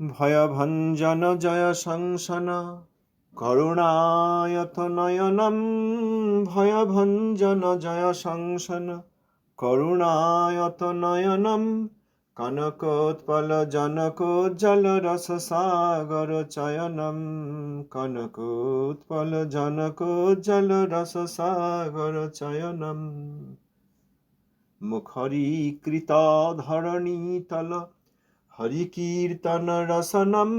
ভয়ভঞ্জন জয় সংসন করুণায়ত নয়নম ভয়ভঞ্জন জয় সংসন করুণায়ত নয়নম কনকোৎপল জনকোজ্জল রস সাগর চয়নম। কনকোৎপল জনকোজ্জল রস সাগর চয়নম। মুখরীকৃত ধরণীতল হরিকীর্তন রসনম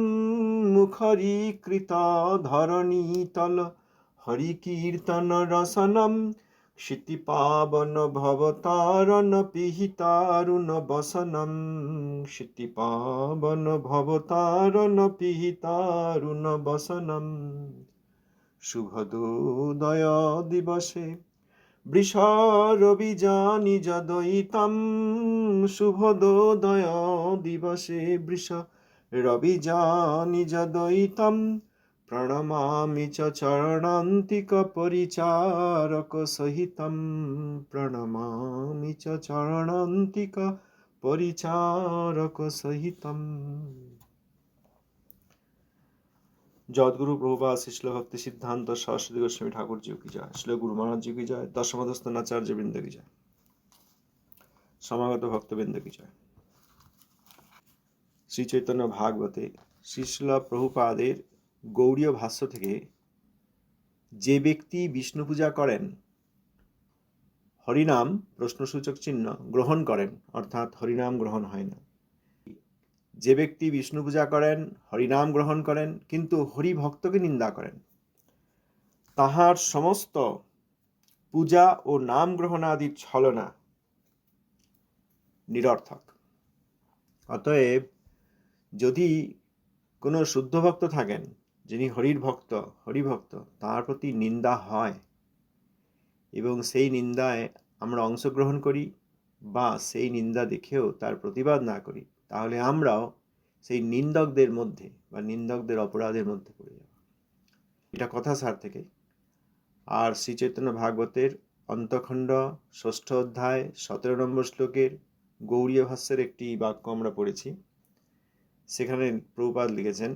মুখরীকৃত ধরণীতল হরিকীর্তন রসনম ক্ষিতিপাবন ভবতারণ পিহিতারুণ বসনম ক্ষিতিপাবন ভবতারণ পিহিতারুণ বসনম শুভদোদয় দিবসে বৃষরবিজানি যদয়িতম শুভদোদয় দিবসে বৃষ রবিজানি যদয়িতম প্রণমামি চ চরণান্তিক পরিচারক সহিতম প্রণমামি চ চরণান্তিক পরিচারক সহিতম। জগৎগুরু প্রভুপাদ শিশল ভক্তি সিদ্ধান্ত সরস্বতী গোস্বামী ঠাকুর জি কি জয়? শিল গুরু মহারাজ জি কি জয়? দশমদস্তানাচার্য বৃন্দ কি জয়? সমাগত ভক্তবৃন্দ কি জয়? শ্রী চৈতন্য ভাগবতে শিশল প্রভুপাদের গৌড়ীয় ভাষ্য থেকে যে ব্যক্তি বিষ্ণু পূজা করেন, হরিনাম প্রশ্নসূচক চিহ্ন গ্রহণ করেন, অর্থাৎ হরিনাম গ্রহণ হয় না। যে ব্যক্তি বিষ্ণু পূজা করেন, হরিনাম গ্রহণ করেন, কিন্তু হরি ভক্তকে নিন্দা করেন। তাহার সমস্ত পূজা ও নাম গ্রহণ আদি ছলনা নিরর্থক। অতএব যদি কোনো শুদ্ধ ভক্ত থাকেন, যিনি হরির ভক্ত, হরিভক্ত তার প্রতি নিন্দা হয় এবং সেই নিন্দায় আমরা অংশগ্রহণ করি বা সেই নিন্দা দেখেও তার প্রতিবাদ না করি তাহলে আমরাও সেই নিন্দকদের মধ্যে বা নিন্দকদের অপরাধের মধ্যে পড়ে যাব। এটা কথা সার থেকে। আর শ্রী চৈতন্য ভাগবতের অন্তখণ্ড ষষ্ঠ অধ্যায় সতেরো নম্বর শ্লোকের গৌরীয় ভাষ্যের একটি বাক্য আমরা পড়েছি। সেখানে প্রভুপাদ লিখেছেন,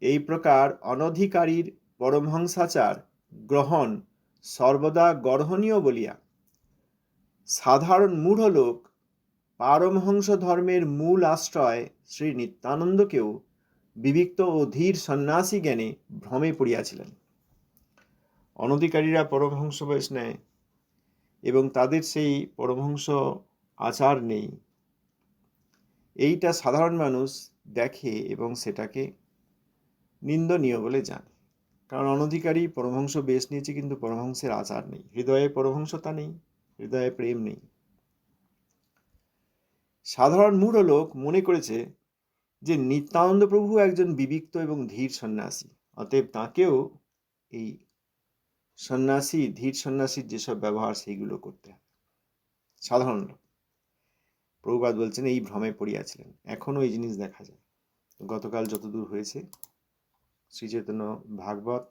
এই প্রকার অনধিকারীর পরমহংসাচার গ্রহণ সর্বদা গর্হণীয় বলিয়া। সাধারণ মূঢ় লোক পারমহংস ধর্মের মূল আশ্রয় শ্রী নিত্যানন্দকেও বিবিক্ত ও ধীর সন্ন্যাসী জ্ঞানে ভ্রমে পড়িয়াছিলেন। অনধিকারীরা পরমহংস বয়স নেয় এবং তাদের সেই পরমহংস আচার নেই। এইটা সাধারণ মানুষ দেখে এবং সেটাকে নিন্দনীয় বলে জানে। কারণ অনধিকারী পরমহংস বেশ নিয়েছে, কিন্তু পরমহংসের আচার নেই। হৃদয়ে পরমহংসতা নেই, হৃদয়ে প্রেম নেই। সাধারণ মূঢ় লোক মনে করেছে যে নিত্যানন্দ প্রভু একজন বিবিক্ত এবং ধীর সন্ন্যাসী। অতএব তাকেও এই সন্ন্যাসী, ধীর সন্ন্যাসীর যেসব ব্যবহার, সেইগুলো করতে হবে। সাধারণ লোক। প্রভুপাত বলছেন, এই ভ্রমে পড়িয়াছিলেন। এখনও এই জিনিস দেখা যায়। গতকাল যতদূর হয়েছে, শ্রীচৈতন্য ভাগবত,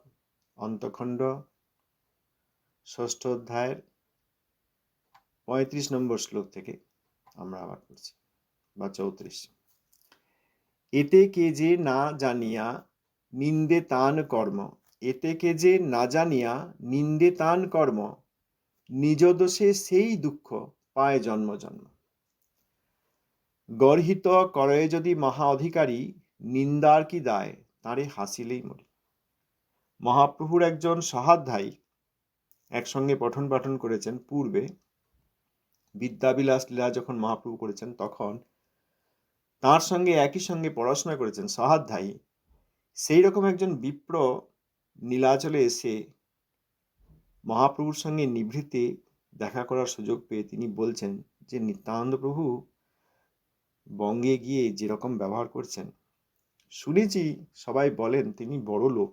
অন্তখণ্ড, ষষ্ঠ অধ্যায়ের পঁয়ত্রিশ নম্বর শ্লোক থেকে আমরা আবার পড়ছি বা চৌত্রিশ এতে কে যে না জানিয়া নিন্দে তান কর্ম, এতে কে যে না জানিয়া নিন্দে তান কর্ম নিজ দোষে সেই দুঃখ পায় জন্ম জন্ম। গর্হিত করে যদি মহা অধিকারী, নিন্দার কি দায়? তাঁরে হাসিলেই মরি। মহাপ্রভুর একজন সহাধ্যায়ী একসঙ্গে পঠন পাঠন করেছেন পূর্বে বিদ্যাবিলাস লীলা যখন মহাপ্রভু করেছেন, তখন তার সঙ্গে একই সঙ্গে পড়াশোনা করেছেন সহাধ্যায়ী সেই রকম একজন বিপ্র নীলাচলে এসে মহাপ্রভুর সঙ্গে নিভৃতে দেখা করার সুযোগ পেয়ে তিনি বলছেন যে, নিত্যানন্দ প্রভু, বঙ্গে গিয়ে যেরকম ব্যবহার করছেন, শুনেছি সবাই বলেন তিনি বড় লোক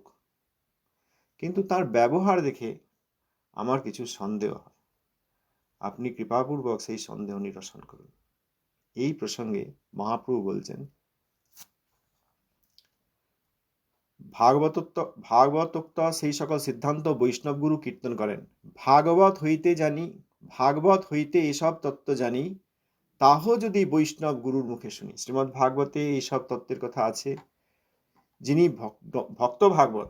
কিন্তু তার ব্যবহার দেখে আমার কিছু সন্দেহ হয়। আপনি কৃপাপূর্বক সেই সন্দেহ নিরসন করুন। এই প্রসঙ্গে মহাপ্রভু বলছেন ভাগবতোক্ত ভাগবতোক্ত সেই সকল সিদ্ধান্ত বৈষ্ণব গুরু কীর্তন করেন। ভাগবত হইতে জানি, ভাগবত হইতে এসব তত্ত্ব জানি, তাহ যদি বৈষ্ণব গুরুর মুখে শুনি। শ্রীমৎ ভাগবতে এইসব তত্ত্বের কথা আছে। যিনি ভক্ত ভাগবত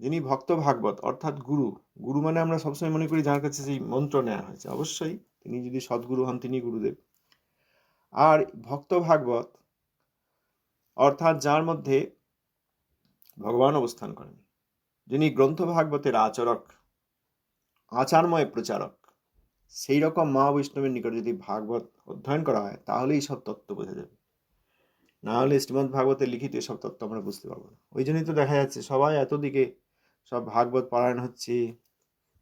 যিনি ভক্ত ভাগবত, অর্থাৎ গুরু। গুরু মানে আমরা সবসময় মনে করি যার কাছে সেই মন্ত্র নেওয়া হয়েছে। অবশ্যই তিনি যদি সদ্গুরু হন, তিনি গুরুদেব। আর ভক্ত ভাগবত, অর্থাৎ যার মধ্যে ভগবান অবস্থান করেন, যিনি গ্রন্থ ভাগবতের আচরক, আচারময় প্রচারক, সেই রকম মা বৈষ্ণবের নিকট যদি ভাগবত অধ্যয়ন করা হয় তাহলে এই সব তত্ত্ব বোঝা যাবে। না হলে শ্রীমদ ভাগবতের লিখিত এসব তত্ত্ব আমরা বুঝতে পারব না। ওই জন্যই তো দেখা যাচ্ছে সবাই এতদিকে সব ভাগবত পারায়ণ হচ্ছে,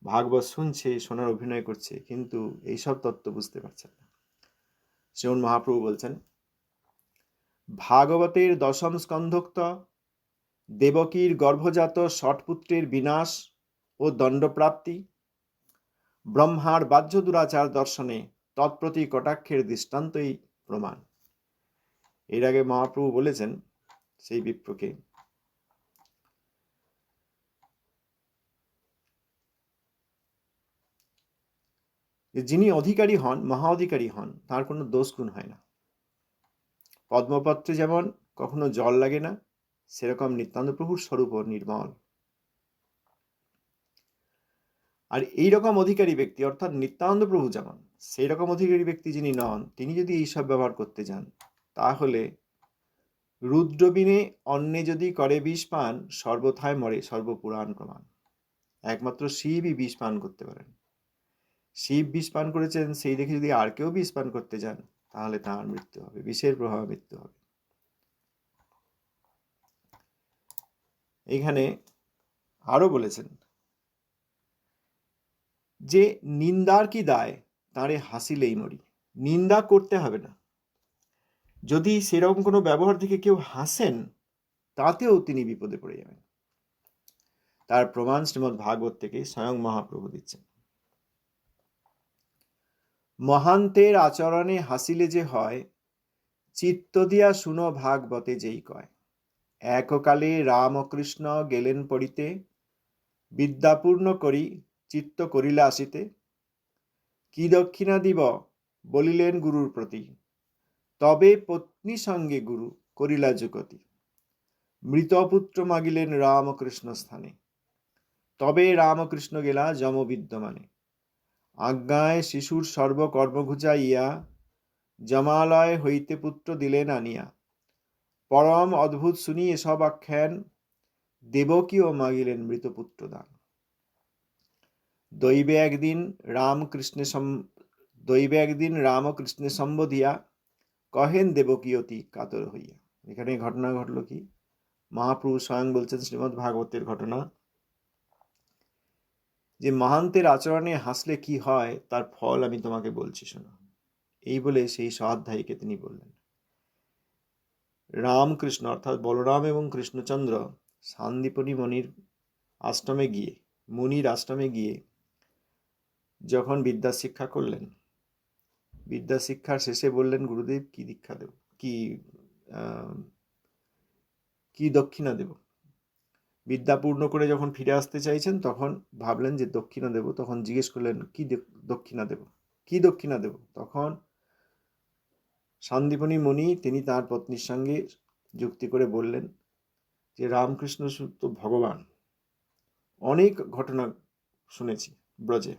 ভাগবত শুনছে শোনার অভিনয় করছে, কিন্তু এইসব তত্ত্ব বুঝতে পারছে না। শ্রীমন মহাপ্রভু বলছেন, ভাগবতের দশম স্কন্ধোক্ত, দেবকীর গর্ভজাত ষটপুত্রের বিনাশ ও দণ্ডপ্রাপ্তি, ব্রহ্মার বাহ্য দুরাচার দর্শনে তৎপ্রতি কটাক্ষের দৃষ্টান্তই প্রমাণ। এর আগে মহাপ্রভু বলেছেন সেই বিপ্রকে যিনি অধিকারী হন মহা অধিকারী হন, তার কোনো দোষ গুণ হয় না। পদ্মপত্রে যেমন কখনো জল লাগে না, সেরকম নিত্যান্ত প্রভুর স্বরূপ নির্মল। আর এই রকম অধিকারী ব্যক্তি, অর্থাৎ নিত্যানন্দ প্রভু যেমন সেই রকম অধিকারী ব্যক্তি যিনি নন, তিনি যদি এইসব ব্যবহার করতে যান, তাহলে রুদ্রবিনে অন্নে যদি করে বিষ পান, সর্বথায় মরে সর্বপুরাণ প্রমাণ। একমাত্র শিবই বিষ পান করতে পারেন। শিব বিষ পান করেছেন, সেই দেখে যদি আর কেউ বিষ পান করতে যান, তাহলে তার মৃত্যু হবে, বিষের প্রভাবে মৃত্যু হবে। এখানে আরও বলেছেন, যে নিন্দার কি দায়, তাঁরে হাসিলেই মরি। নিন্দা করতে হবে না। যদি সেরকম কোনো ব্যবহার থেকে কেউ হাসেন, তাতেও তিনি বিপদে পড়ে যাবেন। তার প্রমাণ শ্রীমৎ ভাগবত থেকে স্বয়ং মহাপ্রভু দিচ্ছেন। মহান্তের আচরণে হাসিলে যে হয়, চিত্ত দিয়া শুনো ভাগবতে যেই কয়। এককালে রামকৃষ্ণ গেলেন পড়িতে বিদ্যাপূর্ণ করি, চিত্ত করিলা আসিতে। কি দক্ষিণা দিব বলিলেন গুরুর প্রতি, তবে পত্নী সঙ্গে গুরু করিলা যুগতি। মৃতপুত্র মাগিলেন রামকৃষ্ণ স্থানে। তবে রামকৃষ্ণ গেলা যম বিদ্যমানে আজ্ঞায় শিশুর সর্বকর্ম ঘুচাইয়া জমালয় হইতে পুত্র দিলেন আনিয়া। পরম অদ্ভুত শুনি এসব আখ্যান দেবকীও মাগিলেন মৃতপুত্র দান দৈবে একদিন রামকৃষ্ণে দৈবে একদিন রামকৃষ্ণে সম্বোধিয়া কহেন দেবকী অতি কাতর হইয়া। এখানে ঘটনা ঘটল কি? মহাপ্রভু স্বয়ং বলছেন শ্রীমদ্ ভাগবতের ঘটনা। যে মহান্তের আচরণে হাসলে কি হয়, তার ফল আমি তোমাকে বলছি, শোনো। এই বলে সেই সহাধ্যায়ীকে তিনি বললেন, রামকৃষ্ণ, অর্থাৎ বলরাম এবং কৃষ্ণচন্দ্র সান্দীপনী মনির আশ্রমে গিয়ে, মুনির আশ্রমে গিয়ে যখন বিদ্যা শিক্ষা করলেন বিদ্যা শিক্ষার শেষে বললেন, গুরুদেব, কি দীক্ষা দেব? কি কি দক্ষিণা দেব? বিদ্যা পূর্ণ করে যখন ফিরে আসতে চাইছেন, তখন ভাবলেন যে দক্ষিণা দেব, তখন জিজ্ঞেস করলেন, কি দক্ষিণা দেব? কি দক্ষিণা দেব? তখন সন্দীপনী মুনি তিনি তার পত্নীর সঙ্গে যুক্তি করে বললেন যে, রামকৃষ্ণ সূত্র ভগবান। অনেক ঘটনা শুনেছি ব্রজে।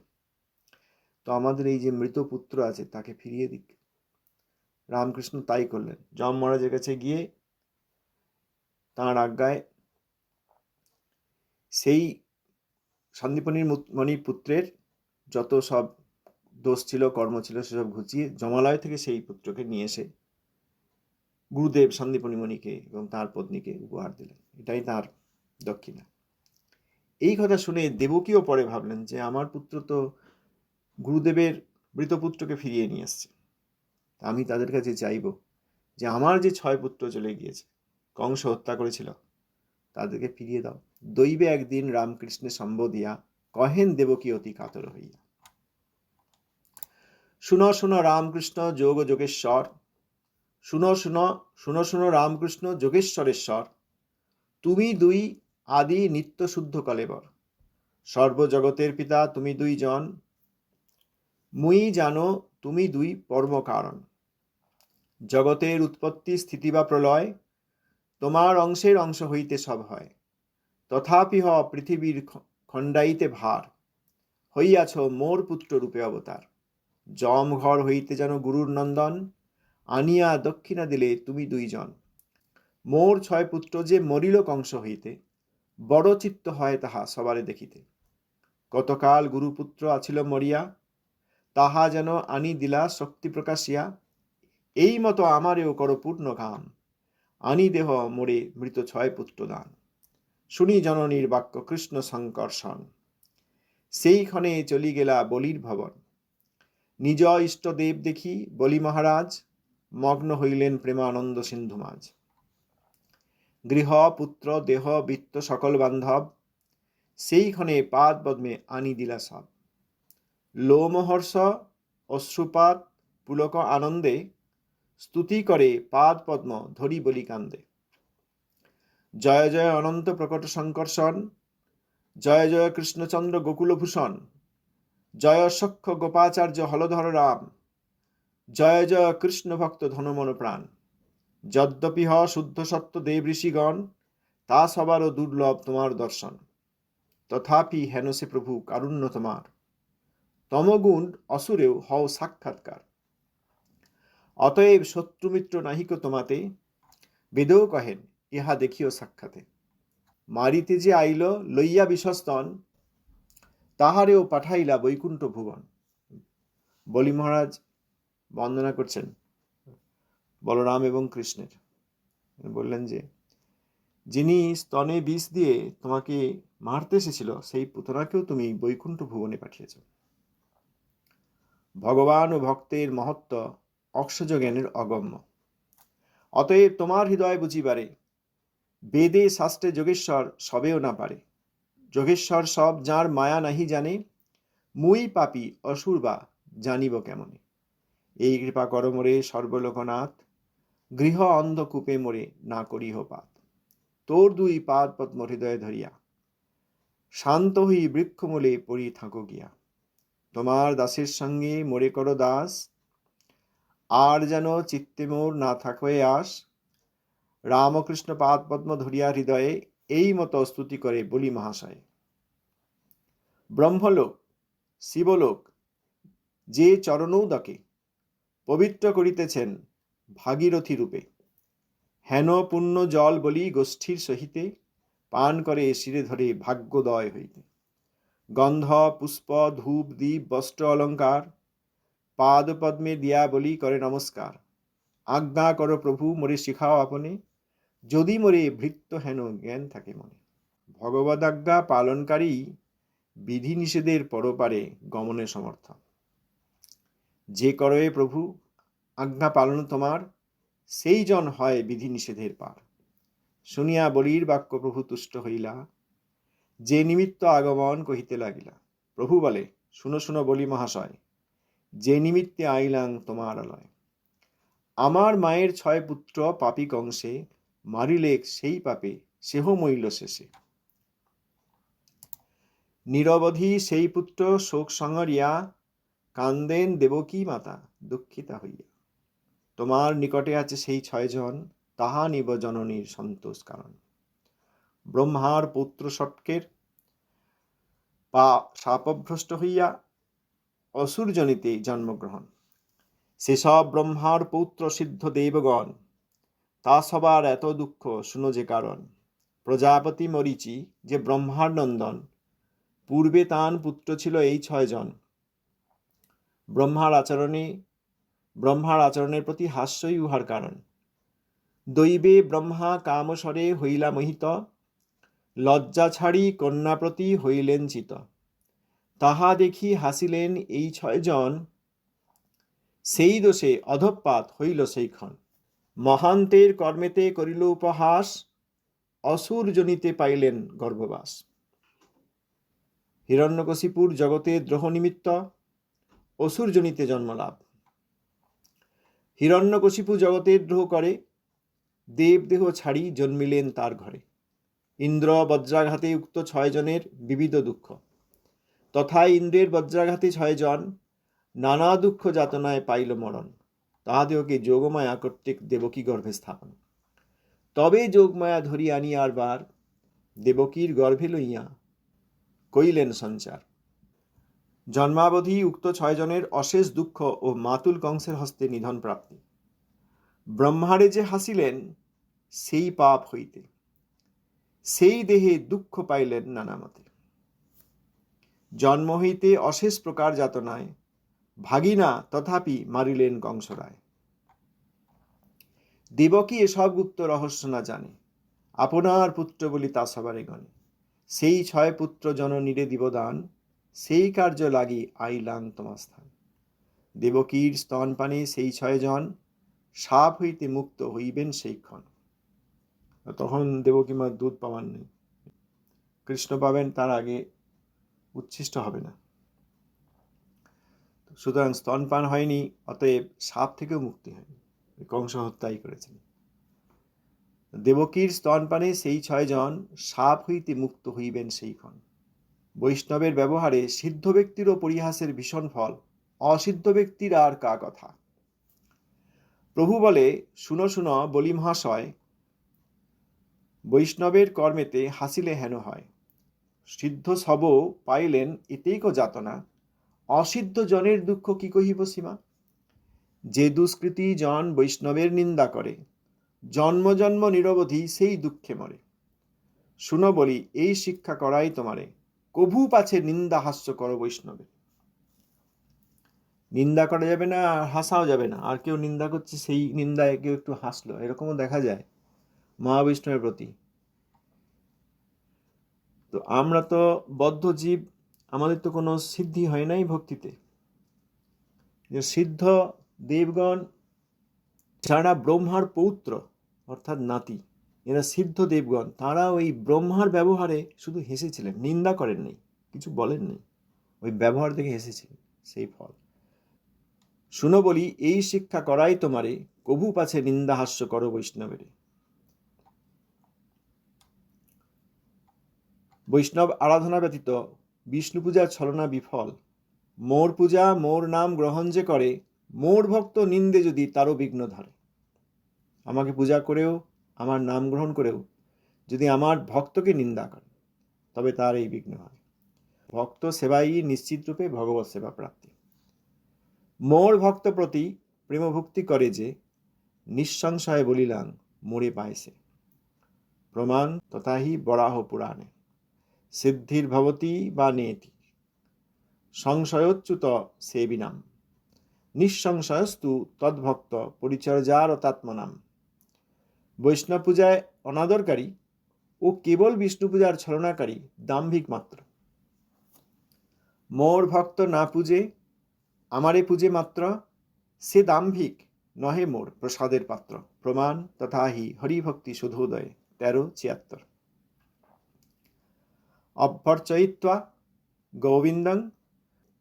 তো আমাদের এই যে মৃত পুত্র আছে, তাকে ফিরিয়ে দিক। রামকৃষ্ণ তাই করলেন। যম মহারাজের কাছে গিয়ে তাঁর আজ্ঞায় সেই সন্দীপনীর মণির পুত্রের যত সব দোষ ছিল, কর্ম ছিল, সেসব ঘুচিয়ে জমালয় থেকে সেই পুত্রকে নিয়ে এসে গুরুদেব সন্দীপনী মণিকে এবং তার পত্নীকে উপহার দিলেন। এটাই তার দক্ষিণা। এই কথা শুনে দেবকীও পরে ভাবলেন যে, আমার পুত্র তো গুরুদেবের মৃতপুত্রকে ফিরিয়ে নিয়ে আসছে আমি তাদের কাছে চাইব যে, আমার যে ছয় পুত্র চলে গিয়েছে, কংস হত্যা করেছিল, তাদেরকে ফিরিয়ে দাও। দৈবে একদিন রামকৃষ্ণের সম্বোধিয়া, কহেন দেবকী অতি কাতর হইয়া। শুনো শুনো রামকৃষ্ণ যোগ যোগেশ্বর। শুনো শুনো শুনো শুনো রামকৃষ্ণ যোগেশ্বরেশ্বর। তুমি দুই আদি নিত্য শুদ্ধ কলেবর। সর্বজগতের পিতা তুমি দুই জন। মুই জানো তুমি দুই পরম কারণ। জগতের উৎপত্তি, স্থিতি বা প্রলয়, তোমার অংশের অংশ হইতে সব হয়। তথাপি হ পৃথিবীর খণ্ডাইতে ভার। হইয়াছ মোর পুত্র রূপে অবতার। জম ঘর হইতে যেন গুরুর নন্দন, আনিয়া দক্ষিণা দিলে তুমি দুইজন। মোর ছয় পুত্র যে মরিল কংস হইতে, বড় চিত্ত হয় তাহা সবারে দেখিতে। কতকাল গুরুপুত্র আছিল মরিয়া, তাহা যেন আনি দিলা শক্তি প্রকাশিয়া এই মতো আমারেও কর পূর্ণ কাম আনি দেহ মোরে মৃত ছয় পুত্র দান। শুনি জননীর বাক্য, কৃষ্ণ সংকর্ষণ সেইক্ষণে চলি গেলা বলির ভবন। নিজ ইষ্ট দেব দেখি বলি মহারাজ, মগ্ন হইলেন প্রেমানন্দ সিন্ধু মাঝ। গৃহ, পুত্র, দেহ, বৃত্ত সকল বান্ধব সেইক্ষণে পাদ পদ্মে আনি দিলা সব। লোমহর্ষ অশ্রুপাত, পুলক আনন্দে, স্তুতি করে পাদ পদ্ম ধরি বলি কান্দে। জয় জয় অনন্ত প্রকট শঙ্কর্ষণ জয় জয় কৃষ্ণচন্দ্র গোকুলভূষণ, জয় সক্ষ গোপাচার্য হলধর রাম, জয় জয় কৃষ্ণ ভক্ত ধনমন প্রাণ। যদ্যপি হ শুদ্ধ সত্য দেব ঋষিগণ, তা সবারও দুর্লভ তোমার দর্শন। তথাপি হেন সে প্রভু কারুণ্য তোমার। তমগুণ অসুরেও হও সাক্ষাৎকার। অতএব শত্রুমিত্র নাহিক তোমাতে, বেদেও কহেন ইহা দেখিও সাক্ষাতে। মারিতে যে আইল, লইয়া বিশ্বস্তন তাহারেও পাঠাইলা বৈকুণ্ঠ ভুবন। বলি মহারাজ, বন্দনা করছেন বলরাম এবং কৃষ্ণের। বললেন যে, যিনি স্তনে বিষ দিয়ে তোমাকে মারতে এসেছিল, সেই পুতনাকেও তুমি বৈকুণ্ঠ ভুবনে পাঠিয়েছ। ভগবান ও ভক্তের মহত্ব অক্ষজ জ্ঞানের অগম্য। অতএব তোমার হৃদয় বুঝিবারে বেদে শাস্ত্রে যোগেশ্বর সবেও না পারে। যোগেশ্বর সব যার মায়া নাহি জানে, মুই পাপি অসুর বা জানিব কেমনে? এই কৃপা কর মোরে সর্বলোকনাথ, গৃহ অন্ধকূপে মোরে না করিহ পাত। তোর দুই পাদ পদ্ম হৃদয়ে ধরিয়া, শান্ত হই বৃক্ষমূলে পড়ি থাকো গিয়া। তোমার দাসের সঙ্গে মোরে করো দাস, আর যেন চিত্তে মোর না থাকবে আস রামকৃষ্ণ পাদ পদ্ম ধরিয়া হৃদয়ে এই মতো স্তুতি করে বলি মহাশয়। ব্রহ্মলোক, শিবলোক, যে চরণৌদকে পবিত্র করিতেছেন ভাগীরথী রূপে। হেন পুণ্য জল বলি গোষ্ঠীর সহিতে, পান করে শিরে ধরে ভাগ্যোদয় হইতে। গন্ধ, পুষ্প, ধূপ দ্বীপ বস্ত্র অলঙ্কার পাদ পদ্মে দিয়া বলি করে নমস্কার। আজ্ঞা করো প্রভু, মোরে শিখাও আপনে। যদি মোরে ভৃত্য হেন জ্ঞান থাকে মনে। ভগবদাজ্ঞা পালনকারী বিধি নিষেধের পরপারে গমনে সমর্থ। যে করয়ে প্রভু আজ্ঞা পালন তোমার, সেই জন হয় বিধি নিষেধের পার। শুনিয়া বলির বাক্য প্রভু তুষ্ট হইলা, যে নিমিত্ত আগমন কহিতে লাগিলা। প্রভু বলে, শুনো শুনো বলি মহাশয়, যে নিমিত্তে আইলাং তোমার আলয়। আমার মায়ের ছয় পুত্র পাপী কংসে মারিলেক সেই পাপে সেহ মইল শেষে। নিরবধি সেই পুত্র শোক সঙ্গরিয়া কান্দেন দেবকী মাতা, দুঃখিতা হইয়া। তোমার নিকটে আছে সেই ছয়জন, তাহা নিব জননীর সন্তোষ কারণ। ব্রহ্মার পুত্র সটকের পা শাপভ্রষ্ট হইয়া অসুরজনিতে জন্মগ্রহণ। সেসব ব্রহ্মার পুত্র সিদ্ধ দেবগণ তা সবার এত দুঃখ, শুনো যে কারণ। প্রজাপতি মরিচি, যে ব্রহ্মার নন্দন পূর্বে তান পুত্র ছিল এই ছয়জন। ব্রহ্মার আচরণে, ব্রহ্মার আচরণের প্রতি হাস্যই উহার কারণ। দৈবে ব্রহ্মা কামস্বরে হইলা মোহিত, লজ্জা ছাড়ি কন্যা প্রতি হইলেন চিত। তাহা দেখি হাসিলেন এই ছয়জন, সেই দোষে অধপাত হইল সেইক্ষণ মহান্তের কর্মেতে করিল উপহাস অসুর জনিতে পাইলেন গর্ভবাস। হিরণ্যকশিপুর জগতে দ্রোহ নিমিত্ত অসুর জনিতে জন্মলাভ হিরণ্যকশিপু জগতের দ্রোহ করে, দেবদেহ ছাড়ি জন্মিলেন তার ঘরে। ইন্দ্র বজ্রাঘাতে উক্ত ছয়জনের বিবিধ দুঃখ। তথা ইন্দ্রের বজ্রাঘাতে ছয়জন নানা দুঃখ যাতনায় পাইল মরণ। তাহাদেহকে যোগমায়া কর্তৃক দেবকী গর্ভে স্থাপন। তবে যোগমায়া ধরি আনিয়ার বার দেবকীর গর্ভে লইয়া কইলেন সঞ্চার। জন্মাবধি উক্ত ছয়জনের অশেষ দুঃখ ও মাতুল কংসের হস্তে নিধন প্রাপ্তি। ব্রহ্মারে যে হাসিলেন, সেই পাপ হইতে। সেই দেহে দুঃখ পাইলেন নানামতে। জন্ম হইতে অশেষ প্রকার যাতনায় ভাগিনা তথাপি মারিলেন কংসরায়। দেবকী এসব গুপ্ত রহস্য না জানে। আপনার পুত্র বলি তা সবারে গণে সেই ছয় পুত্র জননীরে দিবদান, সেই কার্য লাগি আইলাং তোমার স্থান দেবকীর স্তনপানে সেই ছয়জন সাপ হইতে মুক্ত হইবেন সেইক্ষণ তখন দেবকী মা দুধ পাওয়ার নেই কৃষ্ণ পাবেন তার আগে উচ্ছিষ্ট হবে না। সুতরাং স্তনপান হয়নি, অতএব সাপ থেকেও মুক্তি হয়নি। কংস হত্যাই করেছেন। দেবকীর স্তনপানে সেই ছয়জন সাপ হইতে মুক্ত হইবেন সেইক্ষণ বৈষ্ণবের ব্যবহারে সিদ্ধ ব্যক্তিরও পরিহাসের ভীষণ ফল, অসিদ্ধ ব্যক্তির আর কা কথা। প্রভু বলে, শুনো শুনো, বলি মহাশয়, বৈষ্ণবের কর্মেতে হাসিলে হেন হয়। সিদ্ধ সব পাইলেন, এতেই কো যাতনা। অসিদ্ধ জনের দুঃখ কি কহিব সীমা? যে দুষ্কৃতি জন বৈষ্ণবের নিন্দা করে, জন্ম জন্ম নিরবধি সেই দুঃখে মরে। শুনো বলি, এই শিক্ষা করাই তোমারে, কভু পাছে নিন্দা হাস্য করো বৈষ্ণবে নিন্দা করা যাবে না, আর হাসাও যাবে না, আর কেউ নিন্দা করছে সেই নিন্দায় কেউ একটু হাসলো, এরকমও দেখা যায় মহাবিষ্ণুর প্রতি। তো আমরা তো বদ্ধ জীব আমাদের তো কোনো সিদ্ধি হয় নাই ভক্তিতে। যে সিদ্ধ দেবগণ যারা ব্রহ্মার পৌত্র, অর্থাৎ নাতি, এরা সিদ্ধ দেবগণ তারা ওই ব্রহ্মার ব্যবহারে শুধু হেসেছিলেন, নিন্দা করেননি কিছু বলেন নাই, ওই ব্যবহার থেকে হেসেছিলেন, সেই ফল। শুনো বলি, এই শিক্ষা করাই তোমারে, কভু পাছে নিন্দা হাস্য করো বৈষ্ণবেরে। বৈষ্ণব আরাধনা ব্যতীত বিষ্ণু পূজার ছলনা বিফল। মোর পূজা মোর নাম গ্রহণ যে করে, মোর ভক্ত নিন্দে যদি তারও বিঘ্ন ধরে। আমাকে পূজা করেও, আমার নাম গ্রহণ করেও যদি আমার ভক্তকে নিন্দা করে, তবে তার এই বিঘ্ন হয়। ভক্ত সেবাই নিশ্চিত রূপে ভগবত সেবা প্রাপ্তি। মোর ভক্ত প্রতি প্রেমভক্তি করে যে, নিঃসংশয়ে বলিলাম, মোরে পাইছে প্রমাণ তথাহি বরাহ পুরাণে। সিদ্ধির ভবতি বা নেতি। সংশয়োচ্যুত সেবিনাম। নিঃসংশয়স্তু তদ্ভক্ত পরিচর্যার তাত্মনাম বৈষ্ণব পূজায় অনাদরকারী ও কেবল বিষ্ণু পূজার ছলনাকারী দাম্ভিক মাত্র। মোর ভক্ত না পূজে, আমারে পূজে মাত্র, সে দাম্ভিক নহে মোর প্রসাদের পাত্র। প্রমাণ তথা হি হরিভক্তি শুধোদয় তেরো ছিয়াত্তর। অভ্যর্চয়িত্বা গোবিন্দং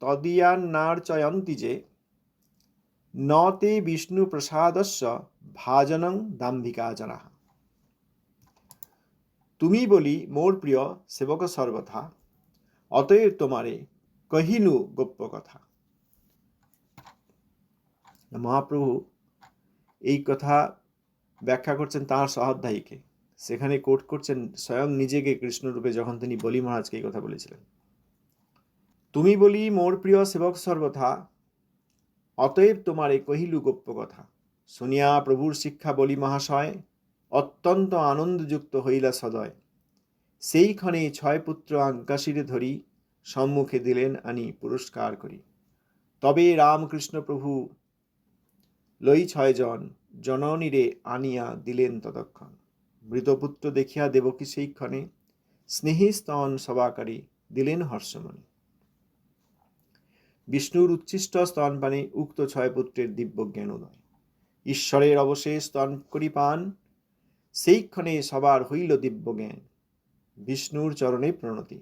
তদীয়ান্নার্চয়ন্তি যে ন তে বিষ্ণু প্রসাদস্য ভাজনং দাম্ভিকা জনা। তুমি বলি মোর প্রিয় সেবক সর্বথা, অতএব তোমারে কহিনু গোপ্য কথা। মহাপ্রভু এই কথা ব্যাখ্যা করছেন তাঁর সহাধ্যায়ীকে সেখানে কোট করছেন স্বয়ং নিজেকে কৃষ্ণরূপে যখন তিনি বলি মহারাজকে এই কথা বলেছিলেন। তুমি বলি, মোর প্রিয় সেবক সর্বথা, অতএব তোমারে কহিলু গোপ্য কথা। শুনিয়া প্রভুর শিক্ষা বলি মহাশয়, অত্যন্ত আনন্দযুক্ত হইলা সদয়। সেইক্ষণে ছয় পুত্র আজ্ঞাশিরে ধরি, সম্মুখে দিলেন আনি পুরস্কার করি। তবে রামকৃষ্ণ প্রভু লই ছয়জন জননীরে আনিয়া দিলেন ততক্ষণ মৃতপুত্র দেখিয়া দেবকী সেইক্ষণে স্নেহী স্তন সবাকারী দিলেন হর্ষমণি। বিষ্ণুর উচ্ছিষ্ট স্তনপানে উক্ত ছয় পুত্রের দিব্য জ্ঞানোদয়। ঈশ্বরের অবশেষ স্তন করি পান সেইক্ষণে সবার হইল দিব্য জ্ঞান। বিষ্ণুর চরণে প্রণতি।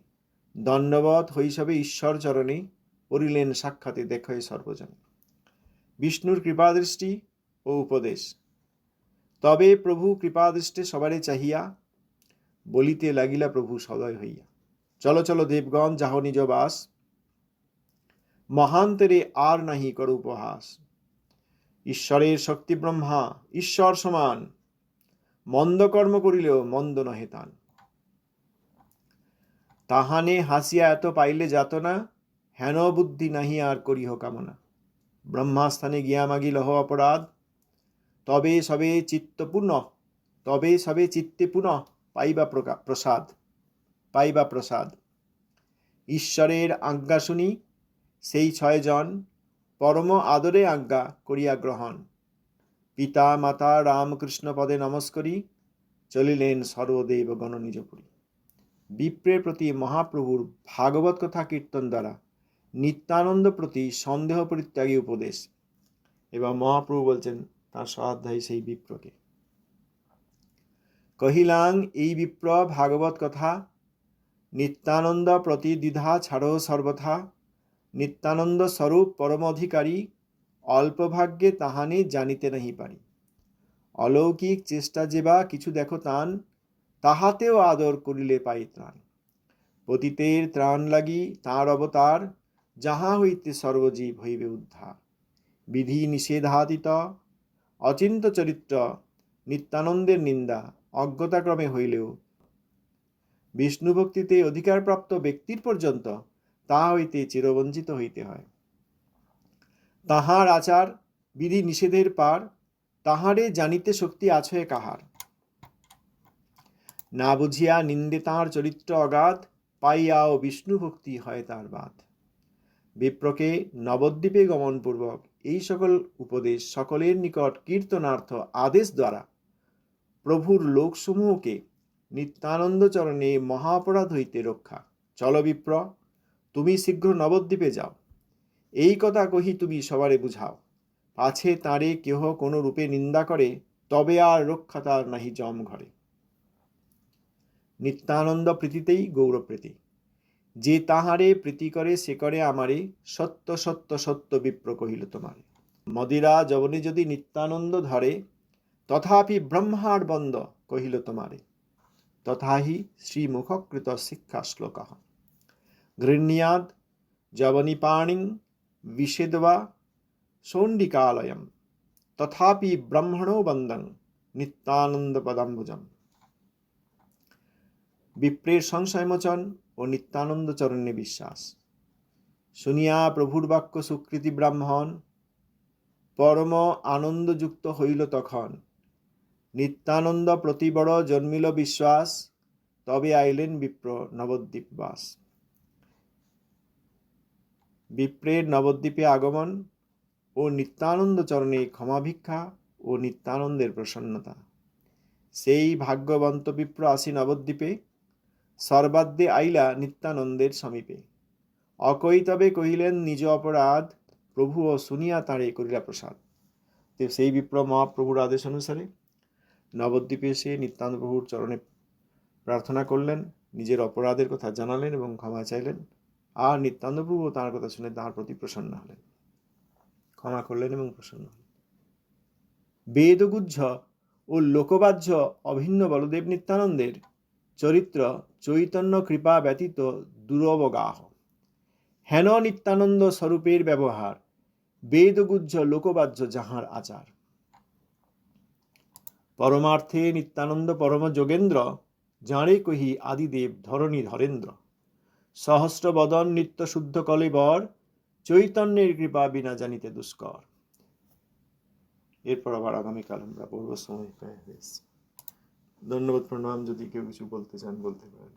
দণ্ডবত হৈসবে ঈশ্বর চরণে, পড়িলেন সাক্ষাতে দেখয় সর্বজন। বিষ্ণুর কৃপাদৃষ্টি ও উপদেশ। তবে প্রভু কৃপাদৃষ্টে সবারে চাহিয়া বলিতে লাগিলা প্রভু সদয় হইয়া। চলো চলো, দেবগণ, যাহ নিজ বাস। মহান্তরে আর নাহি কর উপহাস। ঈশ্বরের শক্তি ব্রহ্মা, ঈশ্বর সমান। মন্দ কর্ম করিলেও মন্দ নহে তান। তাহানে হাসিয়া এত পাইলে যাত না, হেন বুদ্ধি নাহি আর করিহ কামনা। ব্রহ্মাস্থানে গিয়া মাগি লহ অপরাধ। তবে সবে চিত্ত পুনঃ তবে সবে চিত্তে পুনঃ পাইবা প্রসাদ পাইবা প্রসাদ। ঈশ্বরের আজ্ঞা শুনি, সেই ছয়জন পরম আদরে আজ্ঞা করিয়া গ্রহণ। পিতা, মাতা, রামকৃষ্ণ পদে নমস্করি, চলিলেন সর্বদেব গণ নিজপুরী। বিপ্রের প্রতি মহাপ্রভুর ভাগবত কথা কীর্তন দ্বারা নিত্যানন্দ প্রতি সন্দেহ পরিত্যাগী উপদেশ। এবং মহাপ্রভু বলছেন তার সহাধ্যায়ী সেই বিপ্রকে। কহিলাং, এই বিপ্র ভাগবত কথা, নিত্যানন্দ প্রতিদ্বিধা ছাড়ো সর্বথা, নিত্যানন্দ স্বরূপ পরম অধিকারী অল্প ভাগ্যে তাহানে জানিতে নাহি পারি। অলৌকিক চেষ্টা যে বা কিছু দেখো তান, তাহাতেও আদর করিলে পাই ত্রাণ। পতিতের ত্রাণ লাগি তাঁর অবতার, যাহা হইতে সর্বজীব হইবে উদ্ধার। বিধি নিষেধাতীত অচিন্ত চরিত্র, নিত্যানন্দের নিন্দা অজ্ঞতাক্রমে হইলেও। বিষ্ণু ভক্তিতে অধিকারপ্রাপ্ত ব্যক্তির পর্যন্ত তাহা হইতে চিরবঞ্চিত হইতে হয়। তাহার আচার, বিধি নিষেধের পার তাহারে জানিতে শক্তি আছে কাহার। না বুঝিয়া নিন্দে তাঁর চরিত্র অগাধ, পাইয়াও বিষ্ণু ভক্তি হয় তার বাদ বিপ্রকে নবদ্বীপে গমনপূর্বক এই সকল উপদেশ সকলের নিকট কীর্তনার্থ আদেশ দ্বারা প্রভুর লোকসমূহকে নিত্যানন্দ চরণে মহাপরাধ হইতে রক্ষা। চল বিপ্র, তুমি শীঘ্র নবদ্বীপে যাও। এই কথা কহি তুমি সবারে বুঝাও। পাছে তাঁরে কেহ কোনো রূপে নিন্দা করে, তবে আর রক্ষা তার নাহি জম ঘরে। নিত্যানন্দ প্রীতিতেই গৌরপ্রীতি। যে তাহারে প্রীতি করে, সে করে আমারে সত্য সত্য সত্য বিপ্র কহিল তোমারে। মদিরা যবনে যদি নিত্যানন্দ ধরে, তথাপি ব্রহ্মার বন্দ কহিল তোমারে। তথাহি শ্রীমুখকৃত শিক্ষা শ্লোক গৃহ্যাদ যবনিপাণিং বিষেদবা সৌণ্ডিকালয়ম। তথাপি ব্রহ্মণো বন্দং নিত্যানন্দপদাম্বুজম বিপ্রের সংশয়মোচন ও নিত্যানন্দ চরণে বিশ্বাস। শুনিয়া প্রভুর বাক্য সুকৃতি ব্রাহ্মণ, পরম আনন্দযুক্ত হইল তখন। নিত্যানন্দ প্রতিবড় জন্মিল বিশ্বাস, তবে আইলেন বিপ্র নবদ্বীপবাস। বিপ্রের নবদ্বীপে আগমন ও নিত্যানন্দ চরণে ক্ষমাভিক্ষা ও নিত্যানন্দের প্রসন্নতা। সেই ভাগ্যবন্ত বিপ্র আসি নবদ্বীপে। সর্বাদ্যে আইলা নিত্যানন্দের সমীপে। অকৈতবে কহিলেন, নিজ অপরাধ প্রভু ও শুনিয়া তাঁরে করিলা প্রসাদ। সেই বিপ্র মহাপ্রভুর আদেশ অনুসারে নবদ্বীপে এসে নিত্যানন্দ প্রভুর চরণে প্রার্থনা করলেন, নিজের অপরাধের কথা জানালেন এবং ক্ষমা চাইলেন, আর নিত্যানন্দ প্রভু তাঁর কথা শুনে তাঁর প্রতি প্রসন্ন হলেন। ক্ষমা করলেন এবং প্রসন্ন হলেন। বেদগুজ্জ ও লোকবাহ্য অভিন্ন বলদেব নিত্যানন্দের চরিত্র চৈতন্য কৃপা ব্যতীত দুরবগাহ। হেন নিত্যানন্দ স্বরূপের ব্যবহার, বেদগুজ্জ লোকবাহ্য যাহার আচার। পরমার্থে নিত্যানন্দ পরম যোগেন্দ্র যাঁরে কহি আদিদেব ধরণী ধরেন্দ্র। সহস্র বদন নিত্য শুদ্ধ কলেবর চৈতন্যের কৃপা বিনা জানিতে দুষ্কর। এরপর আবার আগামীকাল আমরা পূর্ব সময় হয়েছে ধন্যবাদ প্রণাম যদি কেউ কিছু বলতে চান বলতে পারেন।